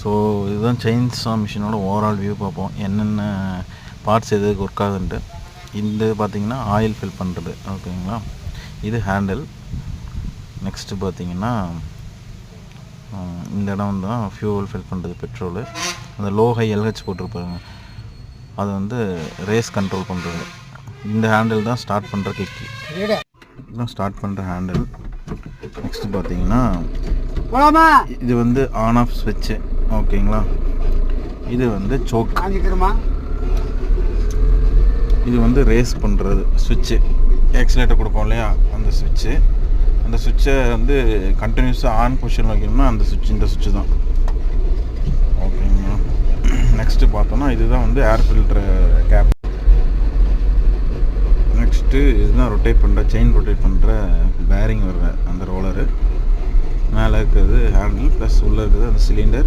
So இதுதான் chainsaw மிஷினோட overall view பார்ப்போம். என்னென்ன பார்ட்ஸ் எதுக்கு ஒர்க் ஆகுதுன்ட்டு. இந்த பார்த்தீங்கன்னா ஆயில் ஃபில் பண்ணுறது ஓகேங்களா? இது ஹேண்டில் நெக்ஸ்ட்டு பார்த்தீங்கன்னா இந்த இடம் தான் ஃபியூவல் ஃபில் பண்ணுறது பெட்ரோலு அந்த லோ ஹை எல்ஹெச் போட்டிருப்பாங்க. அது வந்து ரேஸ் கண்ட்ரோல் பண்ணுறது இந்த ஹேண்டில் தான் ஸ்டார்ட் பண்ணுற கிக்கி இதுதான் ஸ்டார்ட் பண்ணுற ஹேண்டில் நெக்ஸ்ட்டு பார்த்தீங்கன்னா இது வந்து ஆன் ஆஃப் ஸ்விட்சு ஓகேங்களா? இது வந்து சோக் இது வந்து ரேஸ் பண்ணுறது சுவிட்சு ஆக்சிலேட்டர் கொடுப்போம் இல்லையா? அந்த சுவிட்சு அந்த சுவிட்சை வந்து கண்டினியூஸாக ஆன் பொசிஷன் வைக்கணும்னா அந்த சுவிட்ச் இந்த சுவிட்சு தான். ஓகேங்களா? நெக்ஸ்ட்டு பார்த்தோன்னா இதுதான் வந்து ஏர் ஃபில்ட்ரு கேப் நெக்ஸ்ட்டு இதுதான் ரொட்டேட் பண்ணுற செயின் ரொட்டேட் பண்ணுற பேரிங் வர்ற அந்த ரோலரு மேலே இருக்கிறது ஹேண்டில் ப்ளஸ் உள்ளே இருக்கிறது அந்த சிலிண்டர்